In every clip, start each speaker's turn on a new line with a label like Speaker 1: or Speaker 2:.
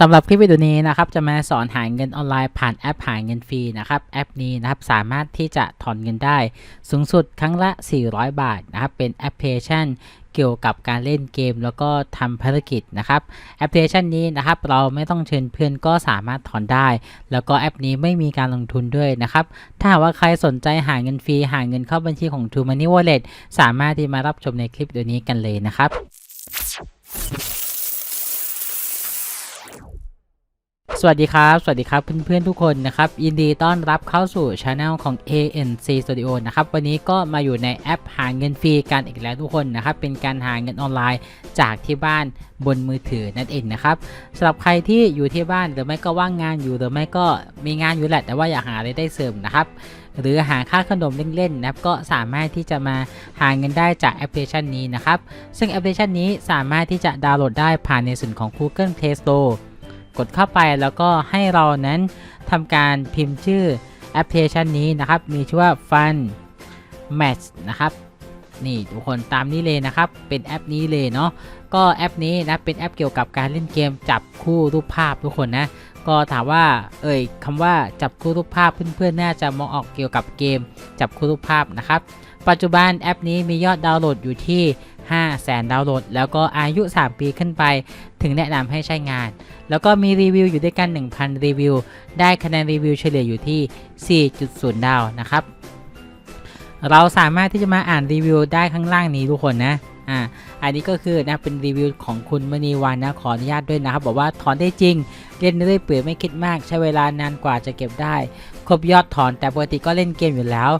Speaker 1: สำหรับคลิปวิดีโอนี้นะครับจะมาสอนหาเงินออนไลน์ผ่านแอปหาเงินฟรีนะครับแอปนี้นะครับสามารถที่จะถอนเงินได้สูงสุดครั้งละ 400 บาทนะครับเป็นแอปพลิเคชันเกี่ยวกับการเล่นเกมแล้วก็ทำภารกิจนะครับแอปพลิเคชันนี้นะครับเราไม่ต้องเชิญเพื่อนก็สามารถถอนได้ แล้วก็แอปนี้ไม่มีการลงทุนด้วยนะครับถ้าหากว่าใครสนใจหาเงินฟรีหาเงินเข้าบัญชีของ True Money Wallet สามารถที่มารับชมในคลิปวิดีโอนี้กันเลยนะครับ สวัสดีครับ สวัสดีครับเพื่อนๆทุกคนนะครับยินดีต้อนรับเข้าสู่ช anel ของ ANC Studio นะครับวันนี้ก็มาอยู่ในแอปหาเงินฟรีกันอีกแล้วทุกคนนะครับเป็นการหาเงินออนไลน์จากที่บ้านบนมือถือนั่นเองนะครับสำหรับใครที่อยู่ที่บ้านหรือไม่ก็ว่างงานอยู่หรือไม่ก็มีงานอยู่แหละแต่ว่าอยากหาอะไรได้เสริมนะครับหรือหาค่าขนมเล่นๆนะครับก็สามารถที่จะมาหาเงินได้จากแอปพลิเคชันนี้นะครับซึ่งแอปพลิเคชันนี้สามารถที่จะดาวน์โหลดได้ผ่านในส่วนของ Google Play Store กดเข้าไปแล้วก็ให้เรานั้นทำการพิมพ์ชื่อแอปพลิเคชันนี้นะครับ มีชื่อว่า Fun Match นะครับนี่ทุกคนตามนี้เลยนะครับ เป็นแอปนี้เลยเนาะก็แอปนี้นะเป็นแอปเกี่ยวกับการเล่นเกมจับคู่รูปภาพทุกคนนะก็ถามว่าเอ่ยคำว่าจับคู่รูปภาพเพื่อนๆน่าจะมองออกเกี่ยวกับเกมจับคู่รูปภาพนะครับ ปัจจุบันแอปนี้มียอดดาวน์โหลดอยู่ที่ 5 0 0แสนดาวน์โหลด แล้วก็อายุ 3 ปีขึ้นไป ถึงแนะนำให้ใช้งาน แล้วก็มีรีวิวอยู่ด้วยกัน 1,000 รีวิว ได้คะแนนรีวิวเฉลี่ยอยู่ที่ 4.0 ดาวนะครับ เราสามารถที่จะมาอ่านรีวิวได้ข้างล่างนี้ทุกคนนะอ่าอันนี้ก็คือนะเป็นรีวิวของคุณมณีวันนะขออนุญาตด้วยนะครับ บอกว่าถอนได้จริง เล่นเรื่อยเปื่อยไม่คิดมาก ใช้เวลานานกว่าจะเก็บได้ ครบยอดถอนแต่ปกติก็เล่นเกมอยู่แล้ว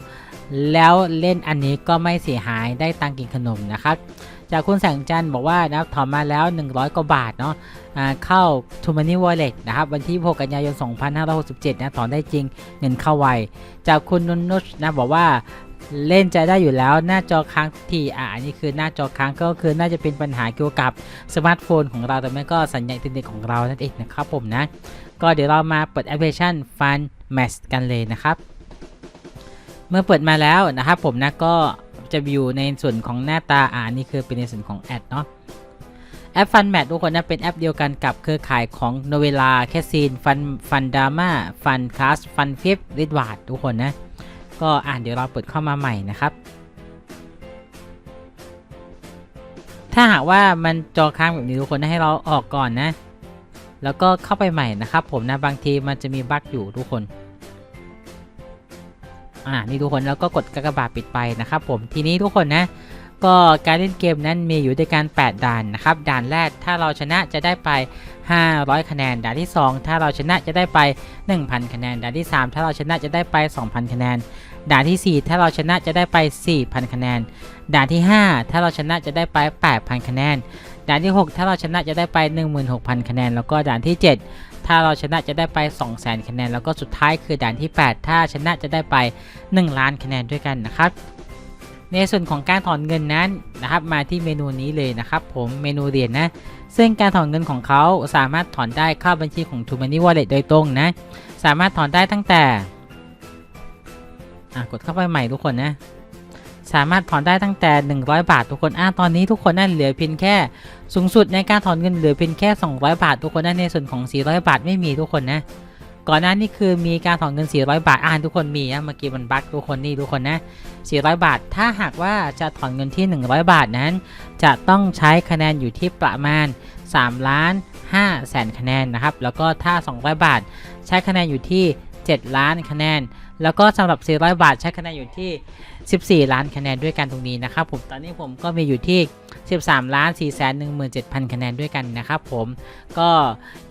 Speaker 1: แล้วเล่นอันนี้ก็ไม่เสียหายได้ตังกินขนมนะครับ จากคุณแสงจันทร์บอกว่านะครับถอนมาแล้ว 100 กว่าบาทเนาะเข้า t o m o n e y Wallet นะครับ วันที่ 6 กันยายน 2567 นะถอนได้จริงเงินเข้าไว จากคุณนุนุชนะบอกว่าเล่นจะได้อยู่แล้วหน้าจอค้างทุกทีอ่าอันนี้คือหน้าจอค้างก็คือน่าจะเป็นปัญหาเกี่ยวกับสมาร์ทโฟนของเราแต่ไม่ก็สัญญาณอินเทอร์เน็ตของเรานั่นเองนะครับผมนะ ก็เดี๋ยวเรามาเปิดแอปพลิเคชัน Fun Match กันเลยนะครับ เมื่อเปิดมาแล้วนะครับผมนะก็จะอยู่ในส่วนของหน้าตาอ่านี่คือเป็นในส่วนของแอดเนาะแอป Fun Match ทุกคนนะเป็นแอปเดียวกันกับเครือข่ายของ n o v e l a c a s i n Fun Fun Drama Fun Class Fun f i p r e d w a r d ทุกคนนะ ก็อ่านเดี๋ยวเราเปิดเข้ามาใหม่นะครับ ถ้าหากว่ามันจอค้างแบบนี้ทุกคนนะให้เราออกก่อนนะ แล้วก็เข้าไปใหม่นะครับผมนะบางทีมันจะมีบั๊กอยู่ทุกคน อ่านี่ทุกคนแล้วก็กดกากบาทปิดไปนะครับผมทีนี้ทุกคนนะก็การเล่นเกมนั้นมีอยู่ด้วยกัน 8 ด่านนะครับ ด่านแรกถ้าเราชนะจะได้ไป 500 คะแนน ด่านที่ 2 ถ้าเราชนะจะได้ไป 1,000 คะแนน ด่านที่ 3 ถ้าเราชนะจะได้ไป 2,000 คะแนน ด่านที่ 4 ถ้าเราชนะจะได้ไป 4,000 คะแนน ด่านที่ 5 ถ้าเราชนะจะได้ไป 8,000 คะแนน ด่านที่ 6 ถ้าเราชนะจะได้ไป 16,000 คะแนน แล้วก็ด่านที่ 7 ถ้าเราชนะจะได้ไป 200,000 คะแนน แล้วก็สุดท้ายคือด่านที่ 8 ถ้าชนะจะได้ไป 1 ล้านคะแนนด้วยกันนะครับ ในส่วนของการถอนเงินนั้นนะครับ มาที่เมนูนี้เลยนะครับ ผมเมนูเรียญนะ ซึ่งการถอนเงินของเขาสามารถถอนได้เข้าบัญชีของ t o m o n y Wallet โดยตรงนะ สามารถถอนได้ตั้งแต่กดเข้าไปใหม่ทุกคนนะ สามารถถอนได้ตั้งแต่ 100 บาททุกคนอะตอนนี้ทุกคนนั่นเหลือเพียงแค่ สูงสุดในการถอนเงินเหลือเพียงแค่ 200 บาท ทุกคนนะในส่วนของ 400 บาทไม่มีทุกคนนะ ก่อนหน้านี้คือมีการถอนเงิน 400 บาทอ่านทุกคนมีนะเมื่อกี้มันบั๊กทุกคนนี่ทุกคนนะ400 บาท ถ้าหากว่าจะถอนเงินที่ 100 บาทนั้น จะต้องใช้คะแนนอยู่ที่ประมาณ3ล้าน5แสนคะแนนนะครับแล้วก็ถ้า 200 บาท ใช้คะแนนอยู่ที่ 7 ล้านคะแนน แล้วก็สำหรับ 400 บาทใช้คะแนนอยู่ที่ 14 ล้านคะแนนด้วยกันตรงนี้นะครับผม ตอนนี้ผมก็มีอยู่ที่ 13 ล้าน 4 17,000 คะแนนด้วยกันนะครับผม ก็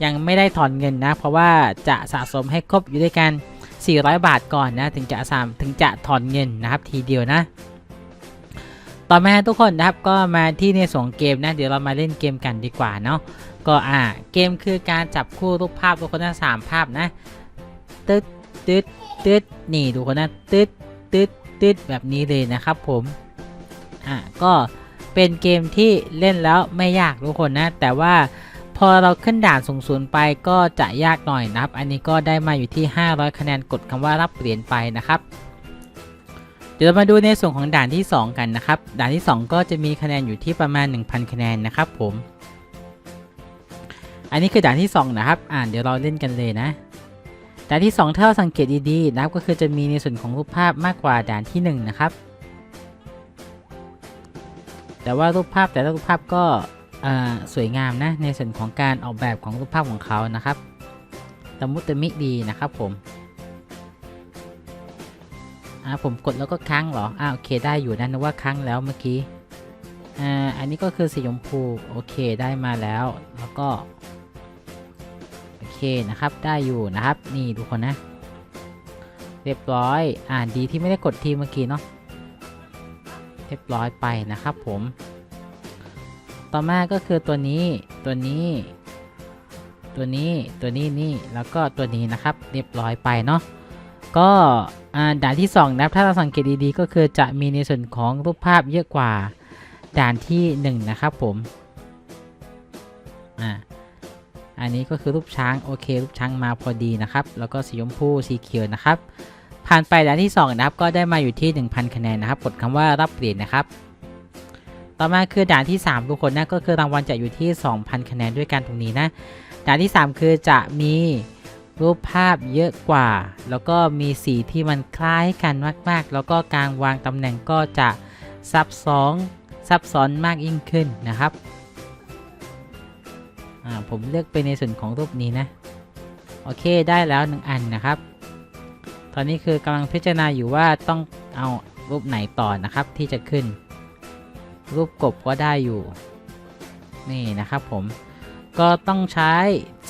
Speaker 1: ยังไม่ได้ถอนเงินนะ เพราะว่าจะสะสมให้ครบอยู่ด้วยกัน 400 บาทก่อนนะ ถึงจะสามถึงจะถอนเงินนะครับทีเดียวนะต่อมาทุกคนนะครับก็มาที่ในส่วนของเกมนะเดี๋ยวเรามาเล่นเกมกันดีกว่าเนาะก็อ่าเกมคือการจับคู่รูปภาพทุกคนนะสามภาพนะ ตึ๊ดตึ๊ดตึ๊ดนี่ทุกคนนะตึ๊ดตึ๊ดตึ๊ดแบบนี้เลยนะครับผมอ่าก็เป็นเกมที่เล่นแล้วไม่ยากทุกคนนะ แต่ว่าพอเราขึ้นด่านสูงสุดไปก็จะยากหน่อยนะครับ อันนี้ก็ได้มาอยู่ที่ 500 คะแนนกดคำว่ารับเหรียญไปนะครับ เดี๋ยวเรามาดูในส่วนของด่านที่ 2 กันนะครับ ด่านที่ 2 ก็จะมีคะแนนอยู่ที่ประมาณ 1,000 คะแนนนะครับผม อันนี้คือด่านที่ 2 นะครับ อ่านเดี๋ยวเราเล่นกันเลยนะ ด่านที่2ถ้าเราสังเกตดีๆนะครับก็คือจะมีในส่วนของรูปภาพมากกว่าด่านที่ 1 นะครับ แต่ว่ารูปภาพแต่ละรูปภาพก็สวยงามนะในส่วนของการออกแบบของรูปภาพของเขานะครับตะมุตะมิดีนะครับผมอ่าผมกดแล้วก็ค้างเหรออ่าโอเคได้อยู่นะนึกว่าค้างแล้วเมื่อกี้อ่าอันนี้ก็คือสีชมพูโอเคได้มาแล้วแล้วก็ นะครับ ได้อยู่นะครับ นี่ทุกคนนะ เรียบร้อย อ่านดีที่ไม่ได้กดทีเมื่อกี้เนาะ เรียบร้อยไปนะครับผม ต่อมาก็คือตัวนี้ ตัวนี้ ตัวนี้ ตัวนี้นี่ แล้วก็ตัวนี้นะครับ เรียบร้อยไปเนาะ ก็อ่าด่านที่2นะครับถ้าเราสังเกตดีๆ ก็คือจะมีในส่วนของรูปภาพเยอะกว่าด่านที่ 1 นะครับผม อ่า อันนี้ก็คือรูปช้างโอเครูปช้างมาพอดีนะครับ แล้วก็สีชมพูสีเขียวนะครับ ผ่านไปด่านที่ 2 นะครับ ก็ได้มาอยู่ที่ 1,000 คะแนนนะครับ กดคำว่ารับเหรียญนะครับ ต่อมาคือด่านที่ 3 ทุกคนนะก็คือรางวัลจะอยู่ที่ 2,000 คะแนนด้วยกันตรงนี้นะ ด่านที่ 3 คือจะมีรูปภาพเยอะกว่า แล้วก็มีสีที่มันคล้ายกันมาก ๆ แล้วก็การวางตำแหน่งก็จะซับซ้อนซับซ้อนมากยิ่งขึ้นนะครับ อ่าผมเลือกไปในส่วนของรูปนี้นะ โอเคได้แล้วหนึ่งอันนะครับ ตอนนี้คือกำลังพิจารณาอยู่ว่าต้องเอารูปไหนต่อนะครับที่จะขึ้น รูปกบก็ได้อยู่ นี่นะครับผมก็ต้องใช้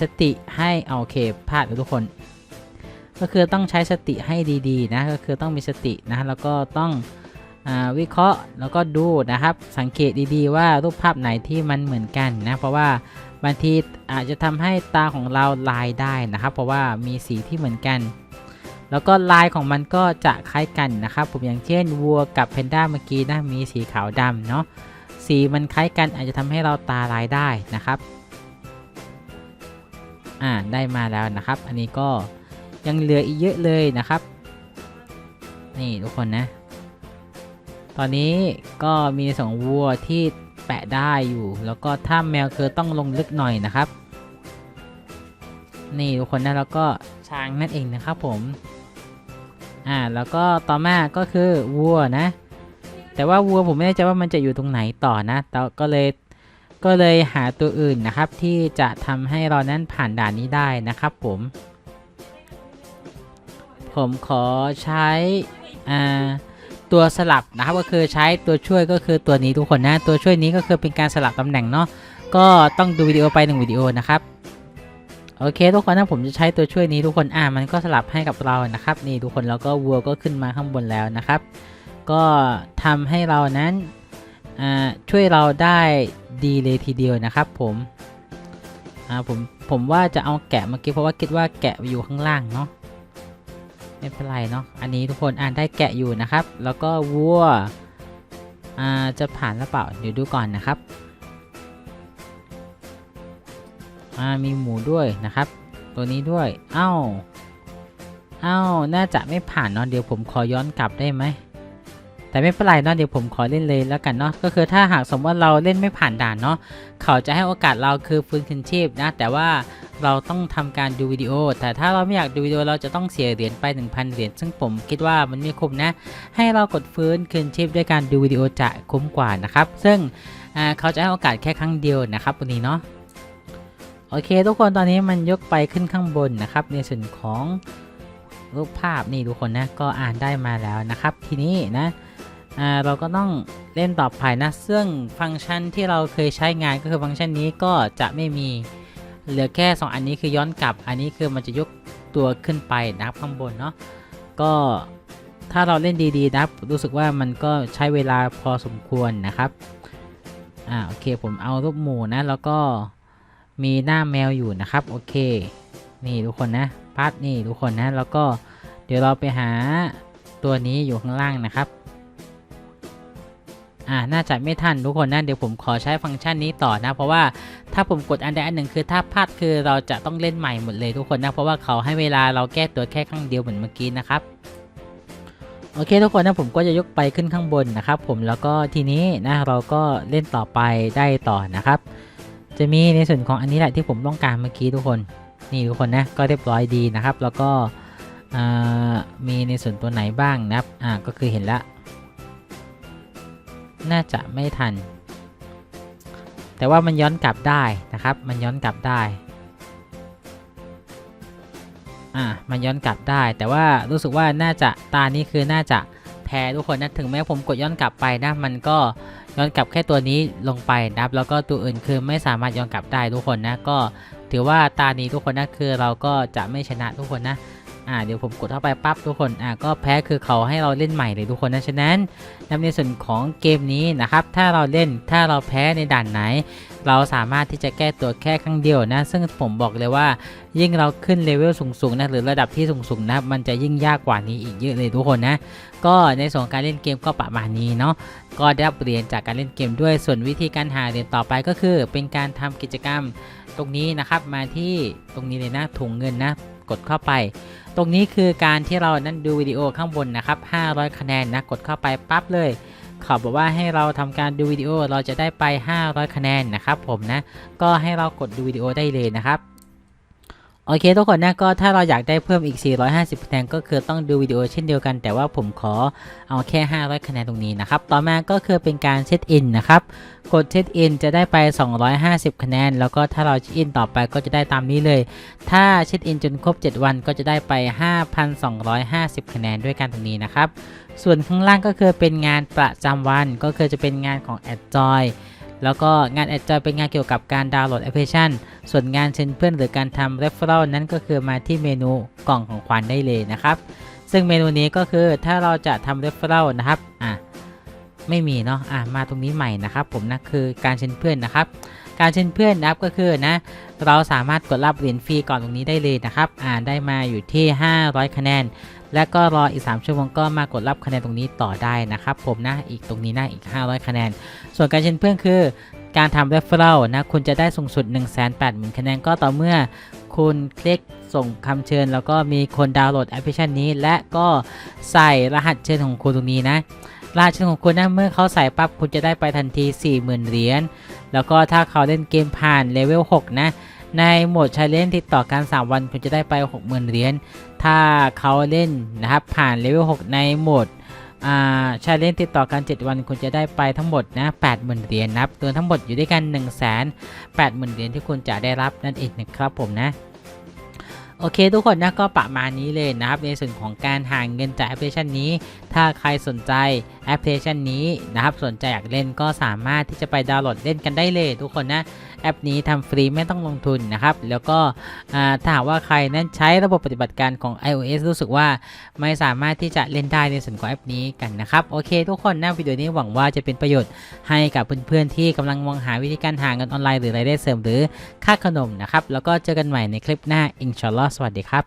Speaker 1: สติให้เอาโอเคพลาดด้วทุกคน ก็คือต้องใช้สติให้ดีๆนะก็คือต้องมีสตินะแล้วก็ต้องอวิเคราะห์แล้วก็ดูนะครับสังเกตดีๆว่ารูปภาพไหนที่มันเหมือนกันนะเพราะว่า บางทีอาจจะทำให้ตาของเราลายได้นะครับ เพราะว่ามีสีที่เหมือนกัน แล้วก็ลายของมันก็จะคล้ายกันนะครับ ผมอย่างเช่นวัวกับแพนด้าเมื่อกี้นะมีสีขาวดำเนาะสีมันคล้ายกันอาจจะทำให้เราตาลายได้นะครับอ่าได้มาแล้วนะครับ อันนี้ก็ยังเหลืออีกเยอะเลยนะครับ นี่ทุกคนนะ ตอนนี้ก็มีสองวัวที่ แปะได้อยู่ แล้วก็ถ้าแมวคือต้องลงลึกหน่อยนะครับ นี่ทุกคนนะแล้วก็ช้างนั่นเองนะครับผม อ่าแล้วก็ต่อมาก็คือวัวนะ แต่ว่าวัวผมไม่แน่ใจว่ามันจะอยู่ตรงไหนต่อนะแต่ก็เลยก็เลยหาตัวอื่นนะครับ ที่จะทำให้เรานั้นผ่านด่านนี้ได้นะครับผม ผมขอใช้อ่า ตัวสลับนะครับก็คือใช้ตัวช่วยก็คือตัวนี้ทุกคนนะ ตัวช่วยนี้ก็คือเป็นการสลับตำแหน่งเนาะก็ต้องดูวิดีโอไปหนึ่งวิดีโอนะครับโอเคทุกคนนะผมจะใช้ตัวช่วยนี้ทุกคนอ่ามันก็สลับให้กับเรานะครับ นี่ทุกคนแล้วก็วัวก็ขึ้นมาข้างบนแล้วนะครับ ก็ทำให้เรานั้นอ่าช่วยเราได้ดีเลยทีเดียวนะครับ ผมอ่าผมผมว่าจะเอาแกะเมื่อกี้เพราะว่าคิดว่าแกะอยู่ข้างล่างเนาะ ไม่เป็นไรเนาะอันนี้ทุกคนอ่านได้แกะอยู่นะครับ แล้วก็วัวอ่าจะผ่านหรือเปล่าเดี๋ยวดูก่อนนะครับอ่ามีหมูด้วยนะครับ ตัวนี้ด้วยเอ้าเอ้าน่าจะไม่ผ่านเนาะเดี๋ยวผมขอย้อนกลับได้ไหมแต่ไม่เป็นไรเนาะเดี๋ยวผมขอเล่นเลยแล้วกันเนาะก็คือถ้าหากสมมติว่าเราเล่นไม่ผ่านด่านเนาะเขาจะให้โอกาสเราคือฟื้นคืนชีพนะ แต่ว่า เราต้องทำการดูวิดีโอ แต่ถ้าเราไม่อยากดูวิดีโอเราจะต้องเสียเหรียญไป 1,000 เหรียญซึ่งผมคิดว่ามันไม่คุ้มนะ ให้เรากดฟื้นคืนชีพด้วยการดูวิดีโอจะคุ้มกว่านะครับ ซึ่งเขาจะให้โอกาสแค่ครั้งเดียวนะครับวันนี้เนาะโอเค ทุกคนตอนนี้มันยกไปขึ้นข้างบนนะครับในส่วนของรูปภาพนี่ทุกคนนะก็อ่านได้มาแล้วนะครับ ทีนี้นะเราก็ต้องเล่นต่อไปนะ ซึ่งฟังก์ชันที่เราเคยใช้งานก็คือฟังก์ชันนี้ก็จะไม่มี เหลือแค่ 2 อันนี้คือย้อนกลับ อันนี้คือมันจะยกตัวขึ้นไปนะครับข้างบนเนาะก็ถ้าเราเล่นดีๆนะครับรู้สึกว่ามันก็ใช้เวลาพอสมควรนะครับอ่าโอเคผมเอารูปหมูนะแล้วก็มีหน้าแมวอยู่นะครับโอเค นี่ทุกคนนะพาร์ทนี่ทุกคนนะแล้วก็เดี๋ยวเราไปหาตัวนี้อยู่ข้างล่างนะครับ อ่า น่าจะไม่ทันทุกคนนะ เดี๋ยวผมขอใช้ฟังก์ชันนี้ต่อนะ เพราะว่าถ้าผมกดอันใดอันหนึ่งคือถ้าพลาดคือเราจะต้องเล่นใหม่หมดเลยทุกคนนะ เพราะว่าเขาให้เวลาเราแก้ตัวแค่ครั้งเดียวเหมือนเมื่อกี้นะครับ โอเคทุกคนนะผมก็จะยกไปขึ้นข้างบนนะครับ ผมแล้วก็ทีนี้นะเราก็เล่นต่อไปได้ต่อนะครับ จะมีในส่วนของอันนี้แหละที่ผมต้องการเมื่อกี้ทุกคน นี่ทุกคนนะก็เรียบร้อยดีนะครับ แล้วก็มีในส่วนตัวไหนบ้างนะครับ อ่า ก็คือเห็นละ น่าจะไม่ทัน แต่ว่ามันย้อนกลับได้นะครับ มันย้อนกลับได้ อ่า มันย้อนกลับได้ แต่ว่ารู้สึกว่าน่าจะตานี้คือน่าจะแพ้ทุกคนนะ ถึงแม้ผมกดย้อนกลับไปนะ มันก็ย้อนกลับแค่ตัวนี้ลงไปนะครับ แล้วก็ตัวอื่นคือไม่สามารถย้อนกลับได้ทุกคนนะ ก็ถือว่าตานี้ทุกคนนะคือเราก็จะไม่ชนะทุกคนนะ อ่าเดี๋ยวผมกดเข้าไปปั๊บทุกคนอ่าก็แพ้คือเขาให้เราเล่นใหม่เลยทุกคนนะฉะนั้นในส่วนของเกมนี้นะครับถ้าเราเล่นถ้าเราแพ้ในด่านไหน เราสามารถที่จะแก้ตัวแค่ครั้งเดียวนะ ซึ่งผมบอกเลยว่า ยิ่งเราขึ้นเลเวลสูงๆนะหรือระดับที่สูงๆนะครับมันจะยิ่งยากกว่านี้อีกเยอะเลยทุกคนนะก็ในส่วนการเล่นเกมก็ประมาณนี้เนาะก็ได้เรียญจากการเล่นเกมด้วยส่วนวิธีการหาเหรียญต่อไปก็คือ เป็นการทำกิจกรรมตรงนี้นะครับมาที่ตรงนี้เลยนะถุงเงินนะ กดเข้าไป ตรงนี้คือการที่เรานั้นดูวิดีโอข้างบนนะครับ 500 คะแนนนะกดเข้าไปปั๊บเลยเขาบอกว่าให้เราทำการดูวิดีโอเราจะได้ไป 500 คะแนนนะครับผมนะก็ให้เรากดดูวิดีโอได้เลยนะครับ โอเคทุกคนนะก็ถ้าเราอยากได้เพิ่มอีก 450คะแนนก็คือต้องดูวิดีโอเช่นเดียวกัน แต่ว่าผมขอเอาแค่ 500 คะแนนตรงนี้นะครับ ต่อมาก็คือเป็นการเซตอินนะครับ กดเซตอินจะได้ไป 250 คะแนน แล้วก็ถ้าเราเช็คอินต่อไปก็จะได้ตามนี้เลย ถ้าเช็คอินจนครบ 7 วันก็จะได้ไป 5,250 คะแนนด้วยกันตรงนี้นะครับ ส่วนข้างล่างก็คือเป็นงานประจำวันก็คือจะเป็นงานของ a d j o y แล้วก็งานแอดจอยเป็นงานเกี่ยวกับการดาวน์โหลดแอปพลิเคชัน ส่วนงานเชิญเพื่อนหรือการทำเรฟเฟลล์นั้นก็คือมาที่เมนูกล่องของขวัญได้เลยนะครับ ซึ่งเมนูนี้ก็คือถ้าเราจะทำเรฟเฟลล์นะครับอะไม่มีเนาะอะมาตรงนี้ใหม่นะครับ ผมนะคือการเชิญเพื่อนนะครับ การเชิญเพื่อนนะครับก็คือนะเราสามารถกดรับเหรียญฟรีก่อนตรงนี้ได้เลยนะครับอ่าได้มาอยู่ที่ 500 คะแนน และก็รออีก 3 ชั่วโมงก็มากดรับคะแนนตรงนี้ต่อได้นะครับผมนะอีกตรงนี้นะอีก 500 คะแนน ส่วนการเชิญเพื่อนคือการทำ referral นะคุณจะได้สูงสุด 180,000 คะแนนก็ต่อเมื่อคุณคลิกส่งคำเชิญ แล้วก็มีคนดาวน์โหลดแอปพลิเคชันนี้ และก็ใส่รหัสเชิญของคุณตรงนี้นะรหัสเชิญของคุณนะเมื่อเขาใส่ปั๊บคุณจะได้ไปทันที 40,000 เหรียญ แล้วก็ถ้าเขาเล่นเกมผ่านเลเวล 6 นะ ในโหมดชาเลนจ์ติดต่อกัน 3 วันคุณจะได้ไป 60,000 เหรียญ ถ้าเขาเล่นนะครับผ่านเลเวล 6 ในโหมดชาเลนจ์ติดต่อกัน 7 วันคุณจะได้ไปทั้งหมดนะ80,000 เหรียญนะครับตัวทั้งหมดอยู่ด้วยกัน 1 8 0 0 0 0 เหรียญที่คุณจะได้รับนั่นเองนะครับผมนะโอเคทุกคนนะก็ประมาณนี้เลยนะครับในส่วนของการหาเงินจากแอปพลิเคชันนี้ ถ้าใครสนใจแอปพลิเคชันนี้นะครับสนใจอยากเล่นก็สามารถที่จะไปดาวน์โหลดเล่นกันได้เลยทุกคนนะแอปนี้ทำฟรีไม่ต้องลงทุนนะครับ แล้วก็ถ้าหากว่าใครนั้นใช้ระบบปฏิบัติการของ iOS รู้สึกว่าไม่สามารถที่จะเล่นได้ในส่วนของแอปนี้กันนะครับ โอเค ทุกคนนะวิดีโอนี้หวังว่าจะเป็นประโยชน์ให้กับเพื่อนๆที่กำลังมองหาวิธีการหาเงินออนไลน์หรือรายได้เสริมหรือค่าขนมนะครับ แล้วก็เจอกันใหม่ในคลิปหน้าอินชอลลอฮ์สวัสดีครับ